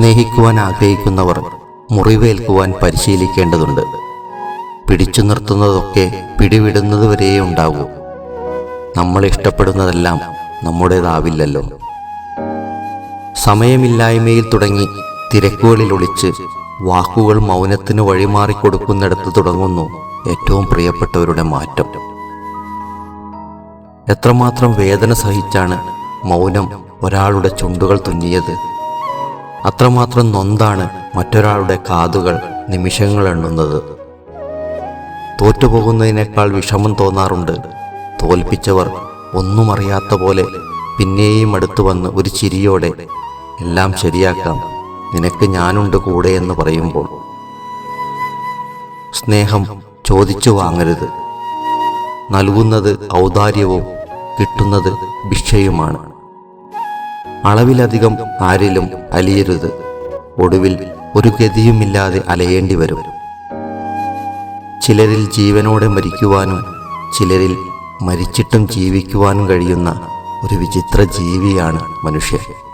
സ്നേഹിക്കുവാൻ ആഗ്രഹിക്കുന്നവർ മുറിവേൽക്കുവാൻ പരിശീലിക്കേണ്ടതുണ്ട്. പിടിച്ചു നിർത്തുന്നതൊക്കെ പിടിവിടുന്നതുവരെയേ ഉണ്ടാകൂ നമ്മൾ ഇഷ്ടപ്പെടുന്നതെല്ലാം നമ്മുടേതാവില്ലല്ലോ. സമയമില്ലായ്മയിൽ തുടങ്ങി തിരക്കുകളിൽ ഒളിച്ച് വാക്കുകൾ മൗനത്തിന് വഴിമാറിക്കൊടുക്കുന്നിടത്ത് തുടങ്ങുന്നു ഏറ്റവും പ്രിയപ്പെട്ടവരുടെ മാറ്റം. എത്രമാത്രം വേദന സഹിച്ചാണ് മൗനം ഒരാളുടെ ചുണ്ടുകൾ തുന്നിയത്. അത്രമാത്രം നൊന്താണ് മറ്റൊരാളുടെ കാതുകൾ നിമിഷങ്ങൾ എണ്ണുന്നത്. തോറ്റുപോകുന്നതിനേക്കാൾ വിഷമം തോന്നാറുണ്ട്. തോൽപ്പിച്ചവർ ഒന്നും അറിയാത്ത പോലെ പിന്നെയും അടുത്തു വന്ന് ഒരു ചിരിയോടെ എല്ലാം ശരിയാക്കാം. നിനക്ക് ഞാനുണ്ട് കൂടെ എന്ന് പറയുമ്പോൾ സ്നേഹം ചോദിച്ചു വാങ്ങരുത്. നൽകുന്നത് ഔദാര്യവും കിട്ടുന്നത് ഭിക്ഷയുമാണ്. അളവിലധികം ആരിലും അലിയരുത്. ഒടുവിൽ ഒരു ഗതിയുമില്ലാതെ അലയേണ്ടി വരും. ചിലരിൽ ജീവനോടെ മരിക്കുവാനും ചിലരിൽ മരിച്ചിട്ടും ജീവിക്കുവാനും കഴിയുന്ന ഒരു വിചിത്ര ജീവിയാണ് മനുഷ്യൻ.